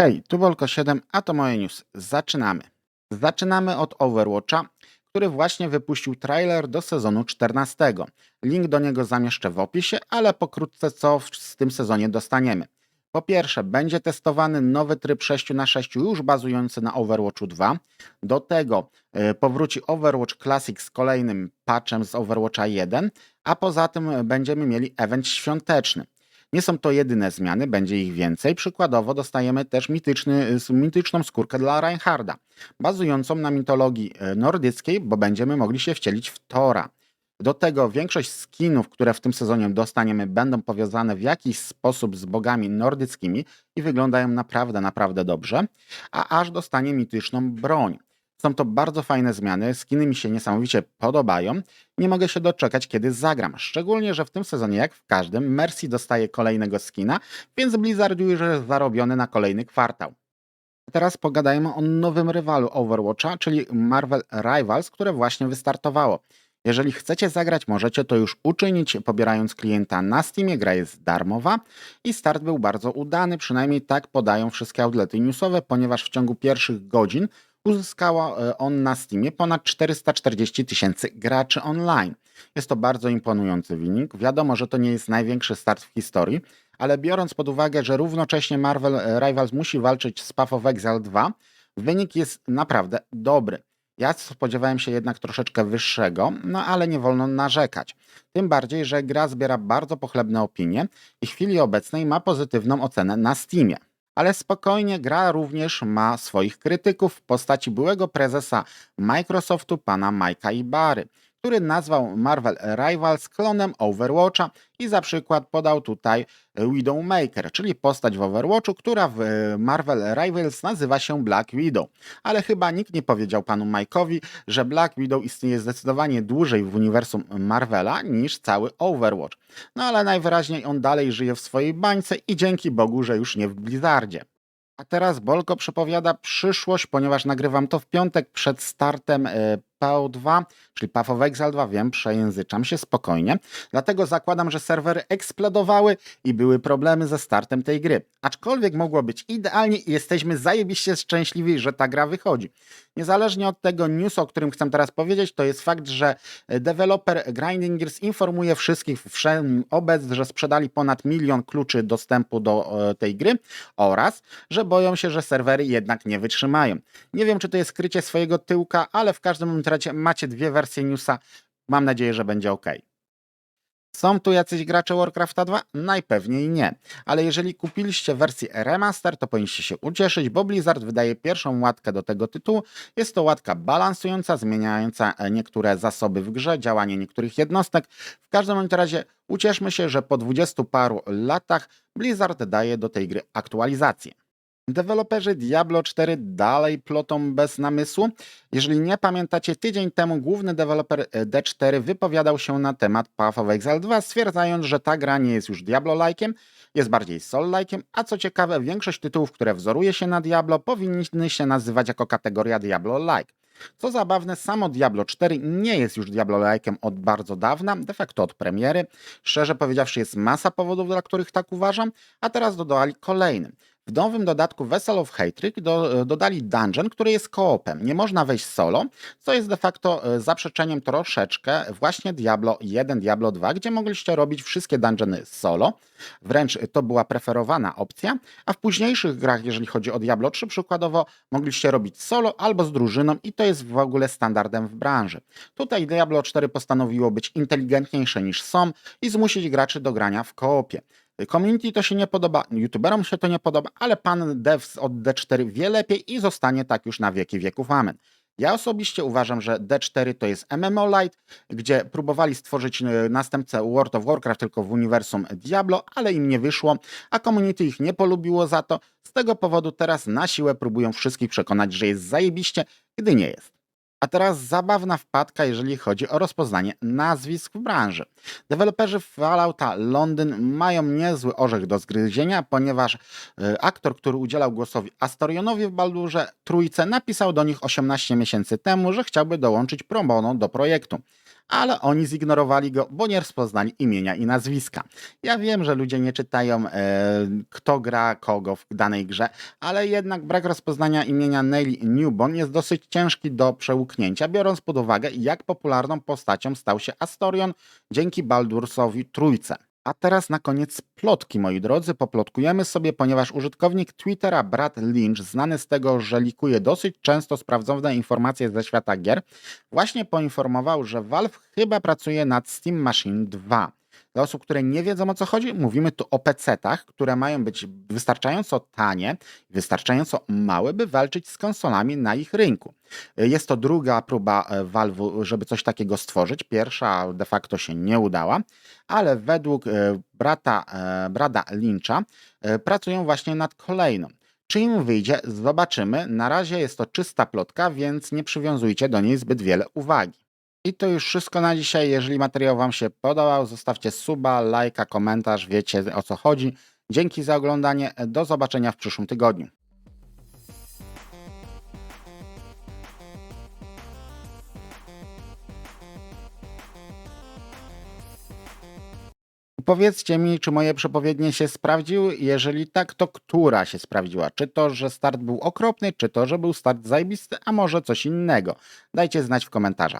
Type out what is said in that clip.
Hej, tu Wolko7, a to moje news. Zaczynamy. Zaczynamy od Overwatcha, który właśnie wypuścił trailer do sezonu 14. Link do niego zamieszczę w opisie, ale pokrótce co w tym sezonie dostaniemy. Po pierwsze, będzie testowany nowy tryb 6 na 6 już bazujący na Overwatchu 2. Do tego y, powróci Overwatch Classic z kolejnym patchem z Overwatcha 1, a poza tym będziemy mieli event świąteczny. Nie są to jedyne zmiany, będzie ich więcej. Przykładowo dostajemy też mityczny, s- mityczną skórkę dla Reinharda, bazującą na mitologii e, nordyckiej, bo będziemy mogli się wcielić w Tora. Do tego większość skinów, które w tym sezonie dostaniemy, będą powiązane w jakiś sposób z bogami nordyckimi i wyglądają naprawdę, naprawdę dobrze, a aż dostanie mityczną broń. Są to bardzo fajne zmiany, skiny mi się niesamowicie podobają. Nie mogę się doczekać, kiedy zagram. Szczególnie, że w tym sezonie, jak w każdym, Mercy dostaje kolejnego skina, więc Blizzard już jest zarobiony na kolejny kwartał. Teraz pogadajmy o nowym rywalu Overwatcha, czyli Marvel Rivals, które właśnie wystartowało. Jeżeli chcecie zagrać, możecie to już uczynić, pobierając klienta na Steamie. Gra jest darmowa i start był bardzo udany, przynajmniej tak podają wszystkie outlety newsowe, ponieważ w ciągu pierwszych godzin uzyskała e, on na Steamie ponad 440 tysięcy graczy online. Jest to bardzo imponujący wynik. Wiadomo, że to nie jest największy start w historii, ale biorąc pod uwagę, że równocześnie Marvel e, Rivals musi walczyć z Path of Exile 2, wynik jest naprawdę dobry. Ja spodziewałem się jednak troszeczkę wyższego, no ale nie wolno narzekać. Tym bardziej, że gra zbiera bardzo pochlebne opinie i w chwili obecnej ma pozytywną ocenę na Steamie. Ale spokojnie, gra również ma swoich krytyków w postaci byłego prezesa Microsoftu, pana Majka Ibary, który nazwał Marvel Rivals klonem Overwatcha i za przykład podał tutaj Widowmaker, czyli postać w Overwatchu, która w e, Marvel Rivals nazywa się Black Widow. Ale chyba nikt nie powiedział panu Mike'owi, że Black Widow istnieje zdecydowanie dłużej w uniwersum Marvela niż cały Overwatch. No ale najwyraźniej on dalej żyje w swojej bańce i dzięki Bogu, że już nie w Blizzardzie. A teraz Bolko przepowiada przyszłość, ponieważ nagrywam to w piątek przed startem e, PO2, czyli Path of Exile 2, wiem, przejęzyczam się spokojnie. Dlatego zakładam, że serwery eksplodowały i były problemy ze startem tej gry. Aczkolwiek mogło być idealnie i jesteśmy zajebiście szczęśliwi, że ta gra wychodzi. Niezależnie od tego news, o którym chcę teraz powiedzieć, to jest fakt, że deweloper Grinding Gears informuje wszystkich wszem obec, że sprzedali ponad milion kluczy dostępu do e, tej gry oraz, że boją się, że serwery jednak nie wytrzymają. Nie wiem, czy to jest skrycie swojego tyłka, ale w każdym macie dwie wersje newsa. Mam nadzieję, że będzie ok. Są tu jacyś gracze Warcrafta 2? Najpewniej nie. Ale jeżeli kupiliście wersję remaster, to powinniście się ucieszyć, bo Blizzard wydaje pierwszą łatkę do tego tytułu. Jest to łatka balansująca, zmieniająca e, niektóre zasoby w grze, działanie niektórych jednostek. W każdym razie ucieszmy się, że po dwudziestu paru latach Blizzard daje do tej gry aktualizację. Deweloperzy Diablo 4 dalej plotą bez namysłu. Jeżeli nie pamiętacie, tydzień temu główny deweloper e, D4 wypowiadał się na temat Path of Exile 2, stwierdzając, że ta gra nie jest już Diablo-like'iem, jest bardziej Soul-like'iem, a co ciekawe, większość tytułów, które wzoruje się na Diablo, powinny się nazywać jako kategoria Diablo-like. Co zabawne, samo Diablo 4 nie jest już Diablo-like'em od bardzo dawna, de facto od premiery. Szczerze powiedziawszy, jest masa powodów, dla których tak uważam, a teraz dodali kolejny. W nowym dodatku Vessel of Hatred do, dodali dungeon, który jest koopem. Nie można wejść solo, co jest de facto e, zaprzeczeniem troszeczkę właśnie Diablo 1, Diablo 2, gdzie mogliście robić wszystkie dungeony solo. Wręcz to była preferowana opcja, a w późniejszych grach, jeżeli chodzi o Diablo 3 przykładowo, mogliście robić solo albo z drużyną i to jest w ogóle standardem w branży. Tutaj Diablo 4 postanowiło być inteligentniejsze niż są i zmusić graczy do grania w koopie. Community to się nie podoba, youtuberom się to nie podoba, ale pan dev od D4 wie lepiej i zostanie tak już na wieki wieków amen. Ja osobiście uważam, że D4 to jest MMO Lite, gdzie próbowali stworzyć e, następcę World of Warcraft tylko w uniwersum Diablo, ale im nie wyszło, a community ich nie polubiło za to. Z tego powodu teraz na siłę próbują wszystkich przekonać, że jest zajebiście, gdy nie jest. A teraz zabawna wpadka, jeżeli chodzi o rozpoznanie nazwisk w branży. Deweloperzy Fallouta Londyn mają niezły orzech do zgryzienia, ponieważ e, aktor, który udzielał głosowi Astorionowi w Baldurze Trójce, napisał do nich 18 miesięcy temu, że chciałby dołączyć pro bono do projektu. Ale oni zignorowali go, bo nie rozpoznali imienia i nazwiska. Ja wiem, że ludzie nie czytają, e, kto gra kogo w danej grze, ale jednak brak rozpoznania imienia Nelly Newborn jest dosyć ciężki do przełknięcia, biorąc pod uwagę, jak popularną postacią stał się Astorion dzięki Baldursowi Trójce. A teraz na koniec plotki, moi drodzy. Poplotkujemy sobie, ponieważ użytkownik Twittera Brad Lynch, znany z tego, że likuje dosyć często sprawdzone informacje ze świata gier, właśnie poinformował, że Valve chyba pracuje nad Steam Machine 2. Dla osób, które nie wiedzą o co chodzi, mówimy tu o PC-tach, które mają być wystarczająco tanie, wystarczająco małe, by walczyć z konsolami na ich rynku. Jest to druga próba e, Valve'u, żeby coś takiego stworzyć. Pierwsza de facto się nie udała, ale według e, brata, e, Brada Lyncha e, pracują właśnie nad kolejną. Czy im wyjdzie, zobaczymy. Na razie jest to czysta plotka, więc nie przywiązujcie do niej zbyt wiele uwagi. I to już wszystko na dzisiaj. Jeżeli materiał Wam się podobał, zostawcie suba, lajka, komentarz, wiecie o co chodzi. Dzięki za oglądanie. Do zobaczenia w przyszłym tygodniu. Powiedzcie mi, czy moje przepowiednie się sprawdziły? Jeżeli tak, to która się sprawdziła? Czy to, że start był okropny, czy to, że był start zajebisty, a może coś innego? Dajcie znać w komentarzach.